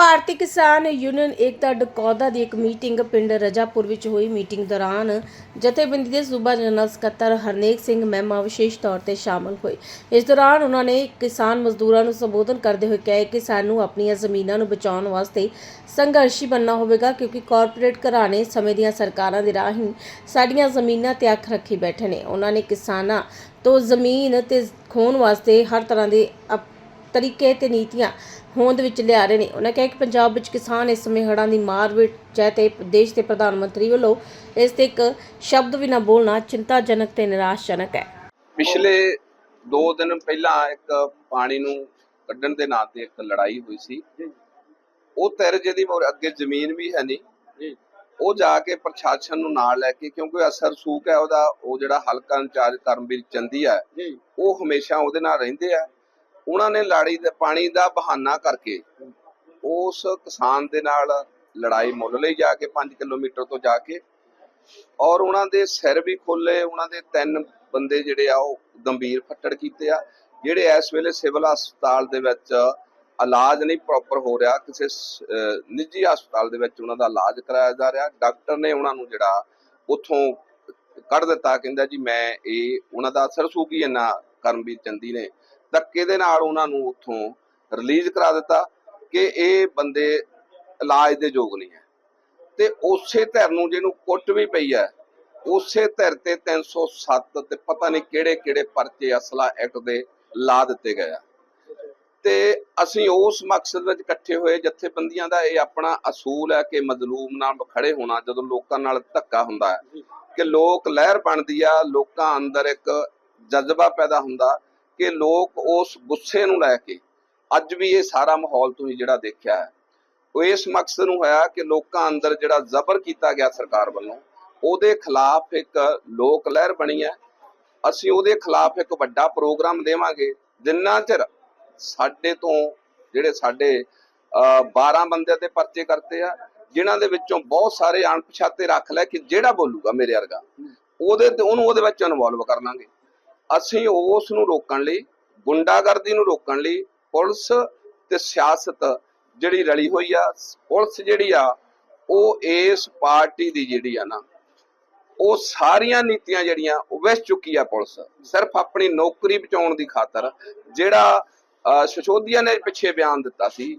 ਭਾਰਤੀ ਕਿਸਾਨ ਯੂਨੀਅਨ ਏਕਤਾ ਡਕੌਦਾ ਦੀ ਇੱਕ ਮੀਟਿੰਗ ਪਿੰਡ ਰਜਾਪੁਰ ਵਿੱਚ ਹੋਈ। ਮੀਟਿੰਗ ਦੌਰਾਨ ਜਥੇਬੰਦੀ ਦੇ ਸੂਬਾ ਜਨਰਲ ਸਕੱਤਰ ਹਰਨੇਕ ਸਿੰਘ ਮਹਿਮਾ ਵਿਸ਼ੇਸ਼ ਤੌਰ ਤੇ ਸ਼ਾਮਲ ਹੋਏ। ਇਸ ਦੌਰਾਨ ਉਹਨਾਂ ਨੇ ਕਿਸਾਨ ਮਜ਼ਦੂਰਾਂ ਨੂੰ ਸੰਬੋਧਨ ਕਰਦੇ ਹੋਏ ਕਿਹਾ ਕਿ ਸਾਨੂੰ ਆਪਣੀਆਂ ਜ਼ਮੀਨਾਂ ਨੂੰ ਬਚਾਉਣ ਵਾਸਤੇ ਸੰਘਰਸ਼ੀ ਬਣਨਾ ਹੋਵੇਗਾ ਕਿਉਂਕਿ ਕਾਰਪੋਰੇਟ ਘਰਾਣੇ ਸਮੇਂ ਦੀਆਂ ਸਰਕਾਰਾਂ ਦੇ ਰਾਹੀਂ ਸਾਡੀਆਂ ਜ਼ਮੀਨਾਂ ਤੇ ਅੱਖ ਰੱਖੀ ਬੈਠੇ ਨੇ। ਉਹਨਾਂ ਨੇ ਕਿਸਾਨਾਂ ਤੋਂ ਜ਼ਮੀਨ ਤੇ ਖੋਣ ਵਾਸਤੇ ਹਰ ਤਰ੍ਹਾਂ ਦੇ ਅਪ- ਤਰੀਕੇ ਤੇ ਨੀਤੀਆਂ ਹੋਂਦ ਵਿੱਚ ਲਿਆ ਰਹੇ ਨੇ। ਉਹਨਾਂ ਕਿਹਾ ਕਿ ਪੰਜਾਬ ਵਿੱਚ ਕਿਸਾਨ ਇਸ ਸਮੇਂ ਹੜ੍ਹਾਂ ਦੀ ਮਾਰ ਵਿੱਚ ਹੈ ਤੇ ਦੇਸ਼ ਦੇ ਪ੍ਰਧਾਨ ਮੰਤਰੀ ਵੱਲੋਂ ਇਸ ਤੇ ਇੱਕ ਸ਼ਬਦ ਵੀ ਨਾ ਬੋਲਣਾ ਚਿੰਤਾਜਨਕ ਤੇ ਨਿਰਾਸ਼ਜਨਕ ਹੈ। ਪਿਛਲੇ 2 ਦਿਨ ਪਹਿਲਾਂ ਇੱਕ ਪਾਣੀ ਨੂੰ ਕੱਢਣ ਦੇ ਨਾਂ ਤੇ ਇੱਕ ਲੜਾਈ ਹੋਈ ਸੀ। ਉਹ ਤੇਰੇ ਜਿਹਦੀ ਮੋਰ ਅੱਗੇ ਜ਼ਮੀਨ ਵੀ ਹੈ ਨਹੀਂ ਉਹ ਜਾ ਕੇ ਪ੍ਰਸ਼ਾਸਨ ਨੂੰ ਨਾਲ ਲੈ ਕੇ ਕਿਉਂਕਿ ਅਸਰ ਸੂਕ ਹੈ ਉਹਦਾ ਉਹ ਜਿਹੜਾ ਹਲਕਾ ਇੰਚਾਰਜ ਕਰਮਵੀਰ ਚੰਦੀ ਹੈ ਉਹ ਹਮੇਸ਼ਾ ਉਹਦੇ ਨਾਲ ਰਹਿੰਦੇ ਆ। ਉਹਨਾਂ ਨੇ ਲਾੜੀ ਦੇ ਪਾਣੀ ਦਾ ਬਹਾਨਾ ਕਰਕੇ ਉਸ ਕਿਸਾਨ ਦੇ ਨਾਲ ਲੜਾਈ ਮੁੱਲ ਲਈ ਜਾ ਕੇ 5 ਕਿਲੋਮੀਟਰ ਤੋਂ ਜਾ ਕੇ ਔਰ ਉਹਨਾਂ ਦੇ ਸਿਰ ਵੀ ਖੋਲੇ, ਉਹਨਾਂ ਦੇ ਤਿੰਨ ਬੰਦੇ ਜਿਹੜੇ ਆ ਉਹ ਗੰਭੀਰ ਫੱਟੜ ਕੀਤੇ ਆ, ਜਿਹੜੇ ਇਸ ਵੇਲੇ ਸਿਵਲ ਹਸਪਤਾਲ ਦੇ ਵਿੱਚ ਇਲਾਜ ਨਹੀਂ ਪ੍ਰੋਪਰ ਹੋ ਰਿਹਾ, ਕਿਸੇ ਨਿੱਜੀ ਹਸਪਤਾਲ ਦੇ ਵਿੱਚ ਉਹਨਾਂ ਦਾ ਇਲਾਜ ਕਰਾਇਆ ਜਾ ਰਿਹਾ, ਡਾਕਟਰ ਨੇ ਉਹਨਾਂ ਨੂੰ ਜਿਹੜਾ ਉਥੋਂ ਕੱਢ ਦਿੱਤਾ, ਕਹਿੰਦਾ ਜੀ ਮੈਂ ਇਹ, ਉਹਨਾਂ ਦਾ ਅਸਰ ਸੂਗੀ ਇੰਨਾ ਕਰਮਵੀਰ ਚੰਦੀ ਨੇ ਧੱਕੇ ਦੇ ਨਾਲ ਉਹਨਾਂ ਨੂੰ ਉਥੋਂ ਰਿਲੀਜ਼ ਕਰਾ ਦਿੱਤਾ ਕਿ ਇਹ ਬੰਦੇ ਇਲਾਜ ਦੇ ਯੋਗ ਨਹੀਂ ਹੈ। ਤੇ ਉਸੇ ਧਿਰ ਨੂੰ ਜਿਹਨੂੰ ਕੁੱਟ ਵੀ ਪਈ ਹੈ, ਉਸੇ ਧਿਰ ਤੇ 307 ਤੇ ਪਤਾ ਨਹੀਂ ਕਿਹੜੇ ਕਿਹੜੇ ਪਰਚੇ ਅਸਲਾ ਐਕਟ ਦੇ ਲਾ ਦਿੱਤੇ ਗਏ ਆ। ਤੇ ਅਸੀਂ ਉਸ ਮਕਸਦ ਵਿੱਚ ਇਕੱਠੇ ਹੋਏ, ਜਥੇਬੰਦੀਆਂ ਦਾ ਇਹ ਆਪਣਾ ਅਸੂਲ ਹੈ ਕਿ ਮਜ਼ਲੂਮ ਨਾਲ ਖੜੇ ਹੋਣਾ, ਜਦੋਂ ਲੋਕਾਂ ਨਾਲ ਧੱਕਾ ਹੁੰਦਾ ਹੈ। ਕਿ ਲੋਕ ਲਹਿਰ ਬਣਦੀ ਆ, ਲੋਕਾਂ ਅੰਦਰ ਇੱਕ ਜਜ਼ਬਾ ਪੈਦਾ ਹੁੰਦਾ ਕਿ ਲੋਕ ਉਸ ਗੁੱਸੇ ਨੂੰ ਲੈ ਕੇ ਅੱਜ ਵੀ ਇਹ ਸਾਰਾ ਮਾਹੌਲ ਤੁਸੀਂ ਜਿਹੜਾ ਦੇਖਿਆ ਹੈ ਉਹ ਇਸ ਮਕਸਦ ਨੂੰ ਹੋਇਆ ਕਿ ਲੋਕਾਂ ਅੰਦਰ ਜਿਹੜਾ ਜ਼ਬਰ ਕੀਤਾ ਗਿਆ ਸਰਕਾਰ ਵੱਲੋਂ ਉਹਦੇ ਖਿਲਾਫ ਇੱਕ ਲੋਕ ਲਹਿਰ ਬਣੀ ਹੈ। ਅਸੀਂ ਉਹਦੇ ਖਿਲਾਫ ਇੱਕ ਵੱਡਾ ਪ੍ਰੋਗਰਾਮ ਦੇਵਾਂਗੇ। ਜਿੰਨਾ ਚਿਰ ਸਾਡੇ ਤੋਂ ਜਿਹੜੇ ਸਾਡੇ ਅਹ, 12 ਬੰਦਿਆਂ ਤੇ ਪਰਚੇ ਕਰਤੇ ਆ ਜਿਨ੍ਹਾਂ ਦੇ ਵਿੱਚੋਂ ਬਹੁਤ ਸਾਰੇ ਅਣਪਛਾਤੇ ਰੱਖ ਲੈ ਕਿ ਜਿਹੜਾ ਬੋਲੂਗਾ ਮੇਰੇ ਵਰਗਾ ਉਹਦੇ ਤੇ ਉਹਨੂੰ ਉਹਦੇ ਵਿੱਚ ਇਨਵੋਲਵ ਕਰ ਲਾਂਗੇ। ਅਸੀਂ ਉਸ ਨੂੰ ਰੋਕਣ ਲਈ ਗੁੰਡਾਗਰਦੀ ਨੂੰ ਰੋਕਣ ਲਈ ਪੁਲਿਸ ਤੇ ਸਿਆਸਤ ਜਿਹੜੀ ਰਲੀ ਹੋਈ ਆ ਪੁਲਿਸ ਜਿਹੜੀ ਆ ਉਹ ਇਸ ਪਾਰਟੀ ਦੀ ਜਿਹੜੀ ਆ ਨਾ ਉਹ ਸਾਰੀਆਂ ਨੀਤੀਆਂ ਜਿਹੜੀਆਂ ਉਹ ਵਿਸ ਚੁੱਕੀ ਆ ਪੁਲਿਸ। ਸਿਰਫ ਆਪਣੀ ਨੌਕਰੀ ਬਚਾਉਣ ਦੀ ਖਾਤਰ ਜਿਹੜਾ ਸਿਸੋਦੀਆ ਨੇ ਪਿੱਛੇ ਬਿਆਨ ਦਿੱਤਾ ਸੀ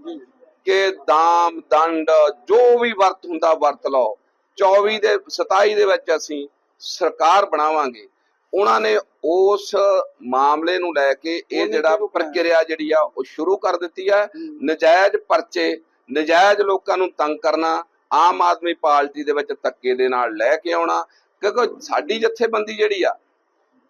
ਕਿ ਦਾਮ ਦੰਡ ਜੋ ਵੀ ਵਰਤ ਹੁੰਦਾ ਵਰਤ ਲਓ। 24 ਦੇ 27 ਦੇ ਵਿੱਚ ਅਸੀਂ ਸਰਕਾਰ ਬਣਾਵਾਂਗੇ। ਉਹਨਾਂ ਨੇ ਉਸ ਮਾਮਲੇ ਨੂੰ ਲੈ ਕੇ ਇਹ ਜਿਹੜਾ ਪ੍ਰਕਿਰਿਆ ਜਿਹੜੀ ਆ ਉਹ ਸ਼ੁਰੂ ਕਰ ਦਿੱਤੀ ਹੈ। ਨਜਾਇਜ਼ ਪਰਚੇ ਨਜਾਇਜ਼ ਲੋਕਾਂ ਨੂੰ ਤੰਗ ਕਰਨਾ ਆਮ ਆਦਮੀ ਪਾਰਟੀ ਦੇ ਵਿੱਚ ਧੱਕੇ ਦੇ ਨਾਲ ਲੈ ਕੇ ਆਉਣਾ ਕਿਉਂਕਿ ਸਾਡੀ ਜਥੇਬੰਦੀ ਜਿਹੜੀ ਆ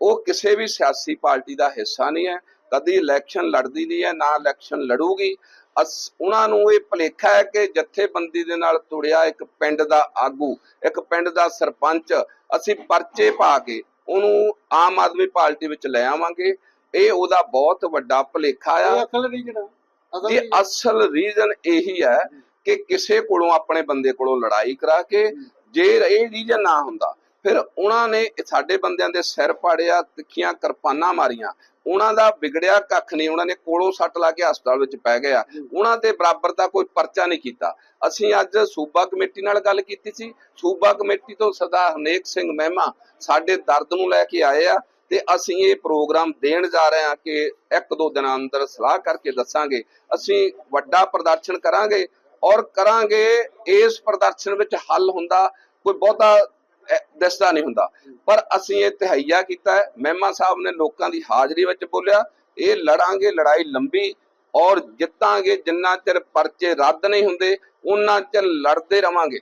ਉਹ ਕਿਸੇ ਵੀ ਸਿਆਸੀ ਪਾਰਟੀ ਦਾ ਹਿੱਸਾ ਨਹੀਂ ਹੈ। ਕਦੀ ਇਲੈਕਸ਼ਨ ਲੜਦੀ ਨਹੀਂ ਹੈ ਨਾ ਇਲੈਕਸ਼ਨ ਲੜੂਗੀ। ਅਸ ਉਹਨਾਂ ਨੂੰ ਇਹ ਭੁਲੇਖਾ ਹੈ ਕਿ ਜਥੇਬੰਦੀ ਦੇ ਨਾਲ ਤੁੜਿਆ ਇੱਕ ਪਿੰਡ ਦਾ ਆਗੂ ਇੱਕ ਪਿੰਡ ਦਾ ਸਰਪੰਚ ਅਸੀਂ ਪਰਚੇ ਪਾ ਕੇ ਉਹਨੂੰ ਆਮ ਆਦਮੀ ਪਾਰਟੀ ਵਿੱਚ ਲੈ ਆਵਾਂਗੇ। ਇਹ ਉਹਦਾ ਬਹੁਤ ਵੱਡਾ ਭੁਲੇਖਾ ਆ। ਅਸਲ ਰੀਜਨ ਅਸਲ ਇਹ ਅਸਲ ਰੀਜ਼ਨ ਇਹੀ ਹੈ ਕਿ ਕਿਸੇ ਕੋਲੋਂ ਆਪਣੇ ਬੰਦੇ ਕੋਲੋਂ ਲੜਾਈ ਕਰਾ ਕੇ ਜੇ ਇਹ ਰੀਜ਼ਨ ਨਾ ਹੁੰਦਾ ਫਿਰ ਉਹਨਾਂ ਨੇ ਸਾਡੇ ਬੰਦਿਆਂ ਦੇ ਸਿਰ ਪਾੜਿਆ ਤਿੱਖੀਆਂ ਕਿਰਪਾਨਾਂ ਮਾਰੀਆਂ। ਉਹਨਾਂ ਦਾ ਵਿਗੜਿਆ ਕੱਖ ਨਹੀਂ ਉਹਨਾਂ ਨੇ ਕੋਲੋਂ ਸੱਟ ਲਾ ਕੇ ਹਸਪਤਾਲ ਵਿੱਚ ਪੈ ਗਏ ਆ ਉਹਨਾਂ ਤੇ ਬਰਾਬਰ ਦਾ ਕੋਈ ਪਰਚਾ ਨਹੀਂ ਕੀਤਾ। ਅਸੀਂ ਅੱਜ ਸੂਬਾ ਕਮੇਟੀ ਨਾਲ ਗੱਲ ਕੀਤੀ ਸੀ। ਸੂਬਾ ਕਮੇਟੀ ਤੋਂ ਸਰਦਾਰ ਹਰਨੇਕ ਸਿੰਘ ਮਹਿਮਾ ਸਾਡੇ ਦਰਦ ਨੂੰ ਲੈ ਕੇ ਆਏ ਆ ਤੇ ਅਸੀਂ ਇਹ ਪ੍ਰੋਗਰਾਮ ਦੇਣ ਜਾ ਰਹੇ ਹਾਂ ਕਿ ਇੱਕ ਦੋ ਦਿਨਾਂ ਅੰਦਰ ਸਲਾਹ ਕਰਕੇ ਦੱਸਾਂਗੇ। ਅਸੀਂ ਵੱਡਾ ਪ੍ਰਦਰਸ਼ਨ ਕਰਾਂਗੇ ਔਰ ਕਰਾਂਗੇ ਇਸ ਪ੍ਰਦਰਸ਼ਨ ਵਿੱਚ ਹੱਲ ਹੁੰਦਾ। ਕੋਈ ਬਹੁਤਾ ਦਿਸਦਾ ਨਹੀਂ ਹੁੰਦਾ। ਪਰ ਅਸੀਂ ਇਹ ਤਹਈਆ ਕੀਤਾ ਹੈ। ਮਹਿਮਾ ਸਾਹਿਬ ਨੇ ਲੋਕਾਂ ਦੀ ਹਾਜ਼ਰੀ ਵਿੱਚ ਬੋਲਿਆ, ਇਹ ਲੜਾਂਗੇ, ਲੜਾਈ ਲੰਬੀ ਔਰ ਜਿੱਤਾਂਗੇ। ਜਿੰਨਾ ਚਿਰ ਪਰਚੇ ਰੱਦ ਨਹੀਂ ਹੁੰਦੇ ਉਹਨਾਂ ਚਿਰ ਲੜਦੇ ਰਵਾਂਗੇ।